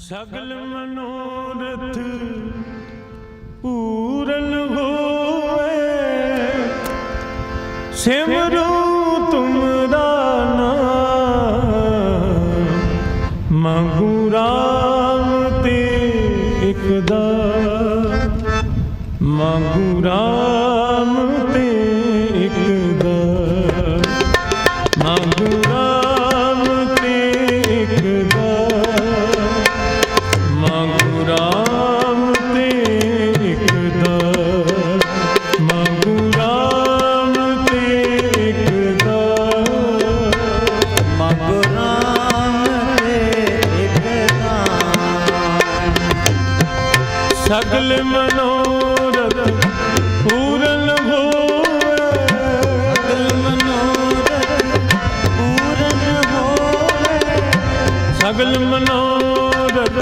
ਸਗਲ ਮਨੋਰਥ ਪੂਰਨ ਹੋਏ ਸਿਮਰੋ ਤੁਮਰਾ ਨਾਮ, ਮੰਗੂ ਰਾਮ ਤੇ ਇੱਕ ਮੰਗੂ ਰਾਮ ਤੇ ਇੱਕ ਮੰਗੂ ਸਗਲ ਮਨੋਰਥ ਪੂਰਨ ਹੋਏ ਦਿਲ ਮਨੋਰਥ ਪੂਰਨ ਹੋਵੇ। ਸਗਲ ਮਨੋਰਥ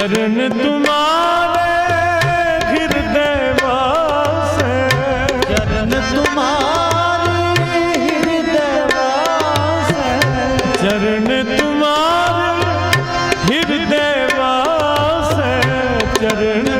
चरण तुम्हारे हृदय वासे चरण तुम्हारे हृदय वासे चरण तुम्हारे हृदय वासे चरण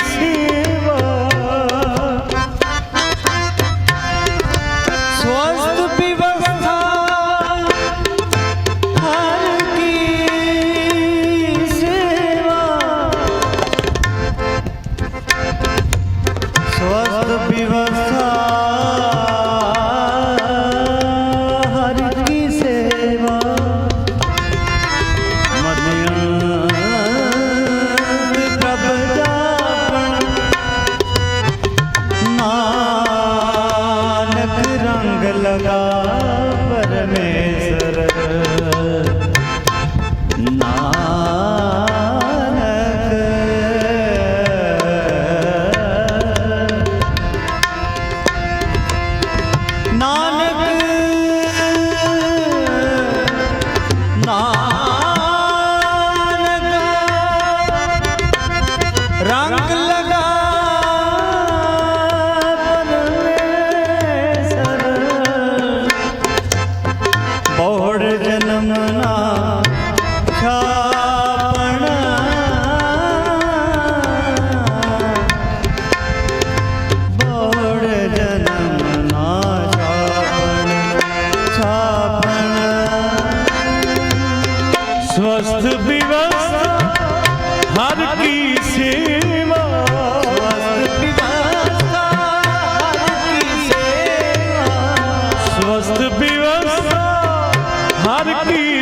is here.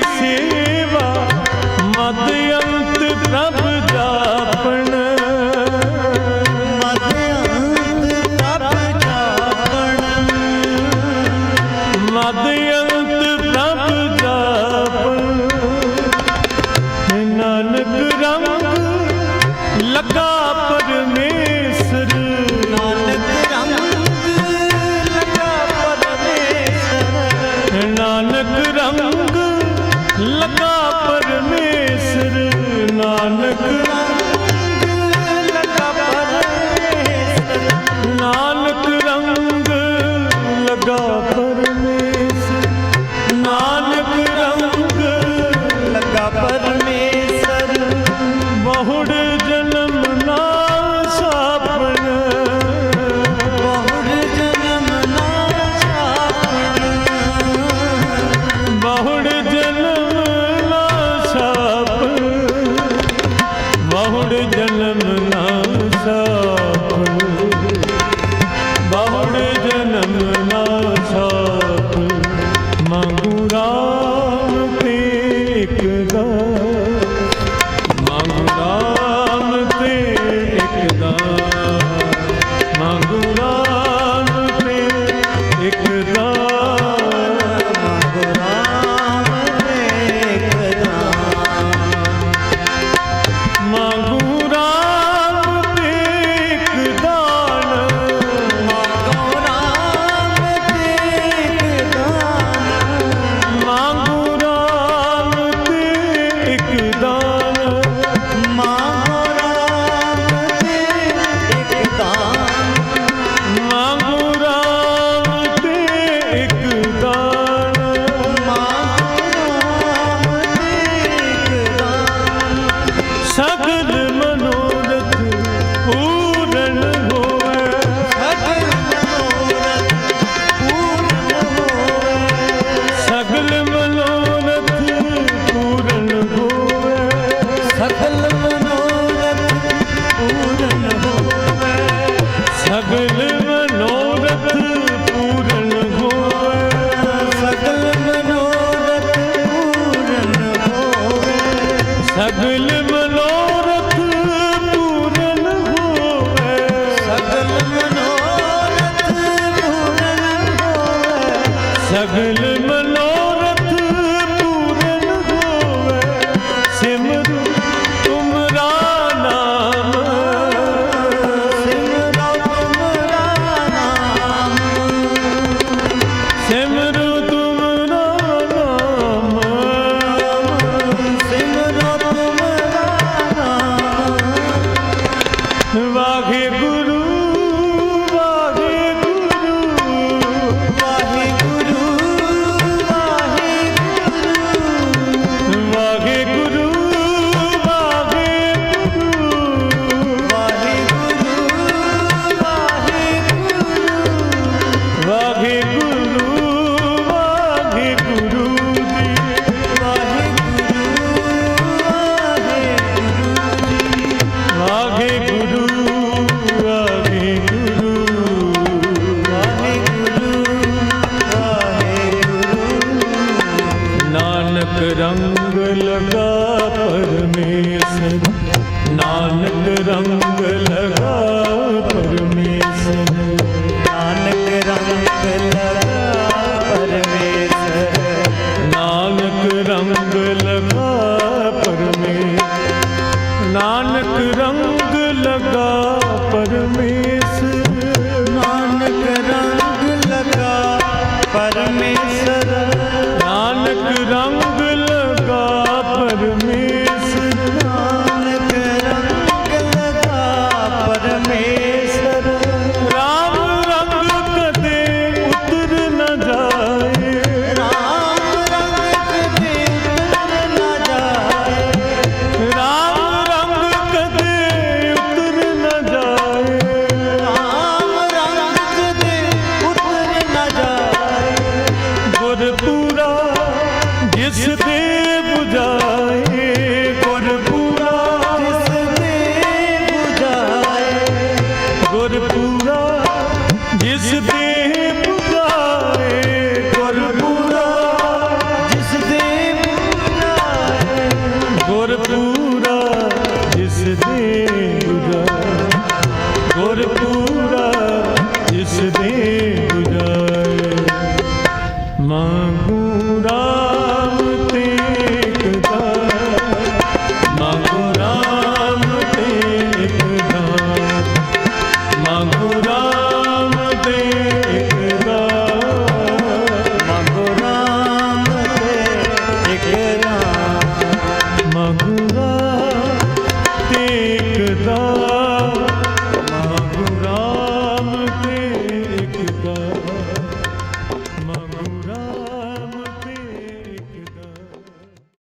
sim. लगल ਨਾਨਕ ਰੰਗ ਲਗਾ ਪਰਮੇਸ਼ਰ ਨਾਨਕ ਰੰਗ ਲਗਾ ਪਰਮੇਸ਼ਰ ਨਾਨਕ ਰੰਗ ਲਗਾ ਪਰਮੇਸ਼ਰ ਨਾਨਕ ਰੰਗ ਲਗਾ ਪਰਮੇਸ਼ਰ ਨਾਨਕ ਰੰਗ ਲਗਾ ਪਰਮੇਸ਼ਰ